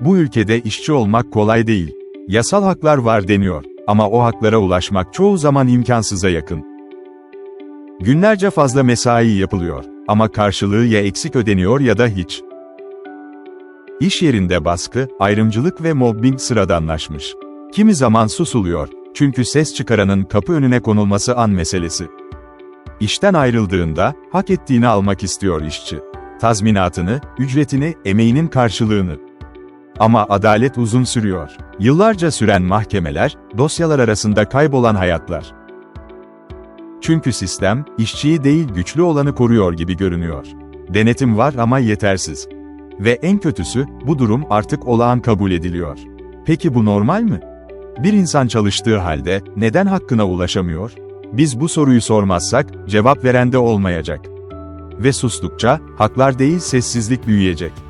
Bu ülkede işçi olmak kolay değil. Yasal haklar var deniyor ama o haklara ulaşmak çoğu zaman imkansıza yakın. Günlerce fazla mesai yapılıyor ama karşılığı ya eksik ödeniyor ya da hiç. İş yerinde baskı, ayrımcılık ve mobbing sıradanlaşmış. Kimi zaman susuluyor, çünkü ses çıkaranın kapı önüne konulması an meselesi. İşten ayrıldığında, hak ettiğini almak istiyor işçi. Tazminatını, ücretini, emeğinin karşılığını. Ama adalet uzun sürüyor. Yıllarca süren mahkemeler, dosyalar arasında kaybolan hayatlar. Çünkü sistem, işçiyi değil güçlü olanı koruyor gibi görünüyor. Denetim var ama yetersiz. Ve en kötüsü, bu durum artık olağan kabul ediliyor. Peki bu normal mi? Bir insan çalıştığı halde, neden hakkına ulaşamıyor? Biz bu soruyu sormazsak, cevap veren de olmayacak. Ve sustukça, haklar değil sessizlik büyüyecek.